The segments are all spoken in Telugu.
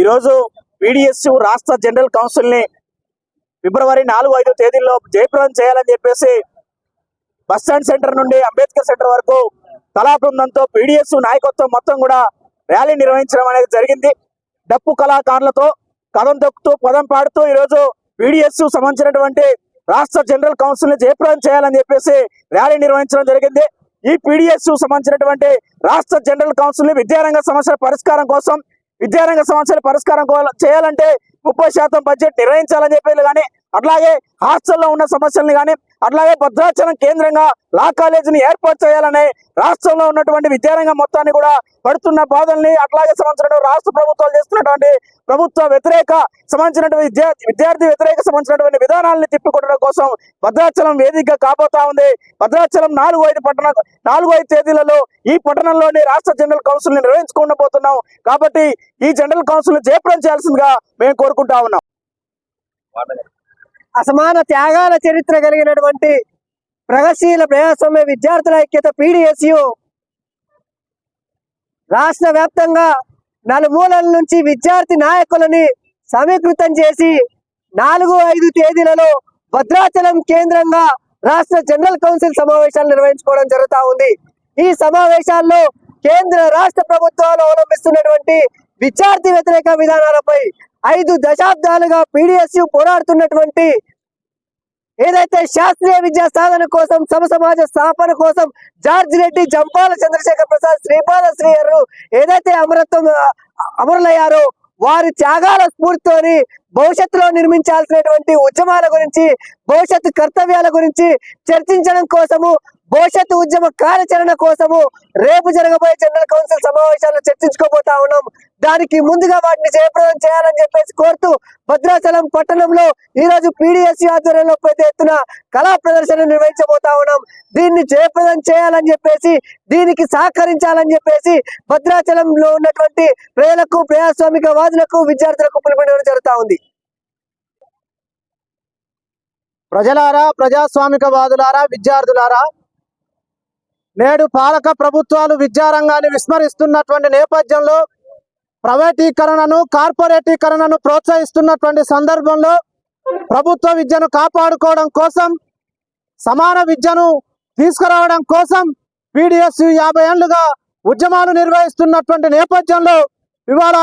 ఈరోజు పీడిఎస్ రాష్ట్ర జనరల్ కౌన్సిల్ని ఫిబ్రవరి నాలుగు ఐదు తేదీల్లో జయప్రదం చేయాలని చెప్పేసి బస్ స్టాండ్ సెంటర్ నుండి అంబేద్కర్ సెంటర్ వరకు కళా బృందంతో పీడిఎస్ నాయకత్వం మొత్తం కూడా ర్యాలీ నిర్వహించడం అనేది జరిగింది. డప్పు కళాకారులతో కథం తొక్కుతూ పదం పాడుతూ ఈరోజు పీడిఎస్ సంబంధించినటువంటి రాష్ట్ర జనరల్ కౌన్సిల్ని జయప్రదం చేయాలని చెప్పేసి ర్యాలీ నిర్వహించడం జరిగింది. ఈ పీడిఎస్ సంబంధించినటువంటి రాష్ట్ర జనరల్ కౌన్సిల్ని విద్యారంగ సమస్యల పరిష్కారం కోసం విద్యారంగ సమస్యల పరిష్కారం చేయాలంటే ముప్పై శాతం బడ్జెట్ నిర్వహించాలని చెప్పేది కానీ అట్లాగే హాస్టల్లో ఉన్న సమస్యలను కానీ అట్లాగే భద్రాచలం కేంద్రంగా లా కాలేజీని ఏర్పాటు చేయాలని రాష్ట్రంలో ఉన్నటువంటి విద్యారంగం మొత్తాన్ని కూడా పడుతున్న బాధల్ని అట్లాగే సంబంధించిన రాష్ట్ర ప్రభుత్వాలు చేస్తున్నటువంటి ప్రభుత్వ వ్యతిరేక సంబంధించినటువంటి విద్యా విద్యార్థి వ్యతిరేక సంబంధించినటువంటి విధానాలను తిప్పికొట్టడం కోసం భద్రాచలం వేదికగా కాబోతా ఉంది. భద్రాచలం నాలుగు ఐదు పట్టణ నాలుగు ఐదు తేదీలలో ఈ పట్టణంలోని రాష్ట్ర జనరల్ కౌన్సిల్ని నిర్వహించుకోబోతున్నాం కాబట్టి ఈ జనరల్ కౌన్సిల్ని చేయాల్సిందిగా మేము కోరుకుంటా ఉన్నాం. అసమాన త్యాగాల చరిత్ర కలిగినటువంటి ప్రగతిశీల ప్రజాస్వామ్య విద్యార్థుల ఐక్యత పీడిఎస్యు. రాష్ట్ర వ్యాప్తంగా నలుమూలల నుంచి విద్యార్థి నాయకులని సమీకృతం చేసి నాలుగు ఐదు తేదీలలో భద్రాచలం కేంద్రంగా రాష్ట్ర జనరల్ కౌన్సిల్ సమావేశాలు నిర్వహించుకోవడం జరుగుతా ఉంది. ఈ సమావేశాల్లో కేంద్ర రాష్ట్ర ప్రభుత్వాలు అవలంబిస్తున్నటువంటి విద్యార్థి వ్యతిరేక విధానాలపై ఐదు దశాబ్దాలుగా పీడిఎస్యు పోరాడుతున్నటువంటి ఏదైతే శాస్త్రీయ విద్యా సాధన కోసం సమ సమాజ స్థాపన కోసం జార్జ్ రెడ్డి జంపాల చంద్రశేఖర్ ప్రసాద్ శ్రీపాద శ్రీయరు ఏదైతే అమరత్వం అమరులయ్యారో వారి త్యాగాల స్ఫూర్తితోని భవిష్యత్తులో నిర్మించాల్సినటువంటి ఉద్యమాల గురించి భవిష్యత్తు కర్తవ్యాల గురించి చర్చించడం కోసము భవిష్యత్తు ఉద్యమ కార్యాచరణ కోసము రేపు జరగబోయే జనరల్ కౌన్సిల్ సమావేశాల్లో చర్చించుకోబోతా ఉన్నాం. దానికి ముందుగా వాటిని జయప్రదం చేయాలని చెప్పేసి కోరుతూ భద్రాచలం పట్టణంలో ఈ రోజు పీడిఎస్ ఆధ్వర్యంలో పెద్ద ఎత్తున కళా ప్రదర్శన నిర్వహించబోతా ఉన్నాం. దీన్ని జయప్రదం చేయాలని చెప్పేసి దీనికి సహకరించాలని చెప్పేసి భద్రాచలంలో ఉన్నటువంటి ప్రజలకు ప్రజాస్వామిక వాదులకు విద్యార్థులకు పిలుపునివ్వడం జరుగుతా ఉంది. ప్రజలారా ప్రజాస్వామికవాదులారా విద్యార్థులారా నేడు పాలక ప్రభుత్వాలు విద్యారంగాన్ని విస్మరిస్తున్నటువంటి నేపథ్యంలో ప్రైవేటీకరణను కార్పొరేటీకరణను ప్రోత్సహిస్తున్నటువంటి సందర్భంలో ప్రభుత్వ విద్యను కాపాడుకోవడం కోసం సమాన విద్యను తీసుకురావడం కోసం పీడిఎస్ యాభై ఏళ్ళుగా ఉద్యమాలు నిర్వహిస్తున్నటువంటి నేపథ్యంలో ఇవాళ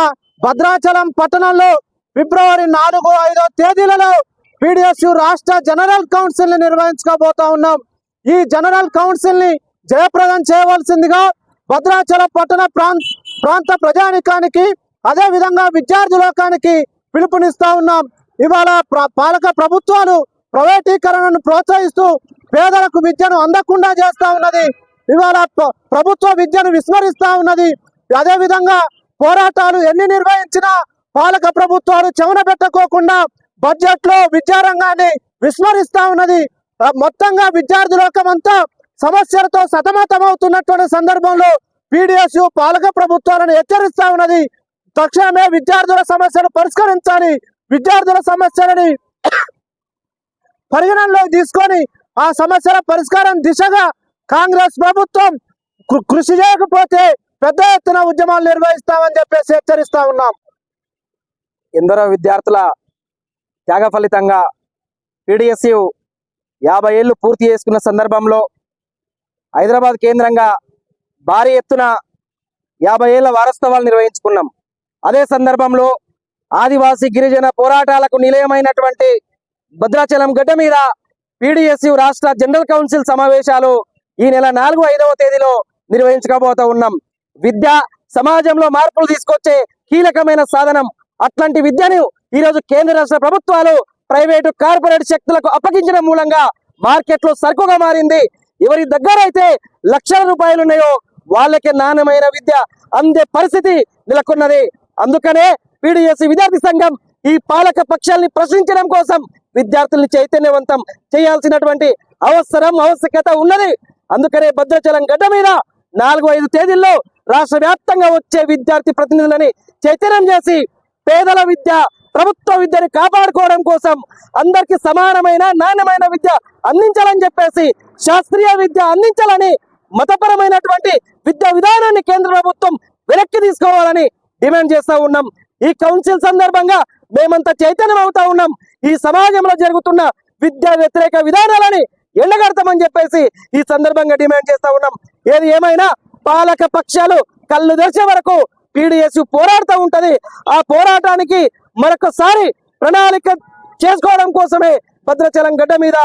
భద్రాచలం పట్టణంలో ఫిబ్రవరి నాలుగు ఐదో తేదీలలో పీడిఎస్ రాష్ట్ర జనరల్ కౌన్సిల్ని నిర్వహించుకోబోతా ఉన్నాం. ఈ జనరల్ కౌన్సిల్ని జయప్రదం చేయవలసిందిగా భద్రాచల పట్టణ ప్రాంత ప్రాంత ప్రజానికానికి అదే విధంగా విద్యార్థి లోకానికి పిలుపునిస్తా ఉన్నాం. ఇవాళ పాలక ప్రభుత్వాలు ప్రైవేటీకరణను ప్రోత్సహిస్తూ పేదలకు విద్యను అందకుండా చేస్తా ఉన్నది. ఇవాళ ప్రభుత్వ విద్యను విస్మరిస్తా ఉన్నది. అదేవిధంగా పోరాటాలు ఎన్ని నిర్వహించినా పాలక ప్రభుత్వాలు చెవున పెట్టకోకుండా బడ్జెట్లో విద్యారంగాన్ని విస్మరిస్తా ఉన్నది. మొత్తంగా విద్యార్థి లోకం అంతా సమస్యలతో సతమతమవుతున్నటువంటి సందర్భంలో పీడిఎస్ పాలక ప్రభుత్వాలను హెచ్చరిస్తా ఉన్నది. తక్షణమే విద్యార్థుల సమస్యలు పరిష్కరించాలి. విద్యార్థుల సమస్యలని పరిగణనలోకి తీసుకొని ఆ సమస్యల పరిష్కారం దిశగా కాంగ్రెస్ ప్రభుత్వం కృ- కృషి చేయకపోతే పెద్ద ఎత్తున ఉద్యమాలు నిర్వహిస్తామని చెప్పేసి హెచ్చరిస్తా ఉన్నాం. ఎందరో విద్యార్థుల త్యాగ ఫలితంగా పీడిఎస్యు యాభై ఏళ్ళు పూర్తి చేసుకున్న సందర్భంలో హైదరాబాద్ కేంద్రంగా భారీ ఎత్తున యాభై ఏళ్ళ వారోత్సవాలు నిర్వహించుకున్నాం. అదే సందర్భంలో ఆదివాసీ గిరిజన పోరాటాలకు నిలయమైనటువంటి భద్రాచలం గడ్డ మీద పీడిఎస్యు రాష్ట్ర జనరల్ కౌన్సిల్ సమావేశాలు ఈ నెల నాలుగు ఐదవ తేదీలో నిర్వహించకపోతా ఉన్నాం. విద్య సమాజంలో మార్పులు తీసుకొచ్చే కీలకమైన సాధనం అట్లాంటి విద్యను ఈరోజు కేంద్ర రాష్ట్ర ప్రభుత్వాలు ప్రైవేటు కార్పొరేట్ శక్తులకు అప్పగించడం మూలంగా మార్కెట్లో సరుకుగా మారింది ఎవరి దగ్గర అయితే లక్షల రూపాయలు ఉన్నాయో వాళ్ళకి నాణ్యమైన విద్య అందే పరిస్థితి నెలకొన్నది. అందుకనే పీడిఎస్సి విద్యార్థి సంఘం ఈ పాలక పక్షాల్ని ప్రశ్నించడం కోసం విద్యార్థుల్ని చైతన్యవంతం చేయాల్సినటువంటి అవసరం ఆవశ్యకత ఉన్నది. అందుకనే భద్రాచలం గడ్డ మీద నాలుగు ఐదు తేదీల్లో రాష్ట్ర వ్యాప్తంగా వచ్చే విద్యార్థి ప్రతినిధులని చైతన్యం చేసి పేదల విద్య ప్రభుత్వ విద్యని కాపాడుకోవడం కోసం అందరికి సమానమైన నాణ్యమైన విద్య అందించాలని చెప్పేసి శాస్త్రీయ విద్య అందించాలని మతపరమైనటువంటి విద్యా విధానాన్ని కేంద్ర ప్రభుత్వం వెనక్కి తీసుకోవాలని డిమాండ్ చేస్తూ ఉన్నాం. ఈ కౌన్సిల్ సందర్భంగా మేమంతా చైతన్యం అవుతా ఉన్నాం. ఈ సమాజంలో జరుగుతున్న విద్యా వ్యతిరేక విధానాలని ఎండగడతామని చెప్పేసి ఈ సందర్భంగా డిమాండ్ చేస్తా ఉన్నాం. ఏది ఏమైనా పాలక పక్షాలు కళ్ళు తెరిచే వరకు పీడిఎస్ పోరాడుతూ ఉంటది. ఆ పోరాటానికి మరొకసారి ప్రణాళిక చేసుకోవడం కోసమే భద్రాచలం గడ్డ మీద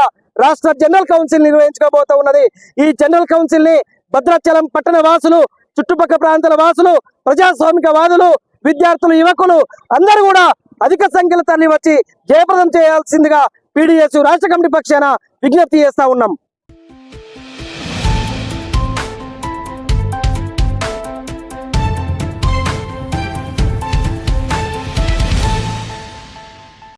రాష్ట్ర జనరల్ కౌన్సిల్ నిర్వహించుకోబోతూ ఉన్నది. ఈ జనరల్ కౌన్సిల్ని భద్రాచలం పట్టణ వాసులు చుట్టుపక్కల ప్రాంతాల వాసులు ప్రజాస్వామిక వాదులు విద్యార్థులు యువకులు అందరూ కూడా అధిక సంఖ్యలో తరలి వచ్చి జయప్రదం చేయాల్సిందిగా పీడిఎస్ రాష్ట్ర కమిటీ పక్షాన విజ్ఞప్తి చేస్తా ఉన్నాం.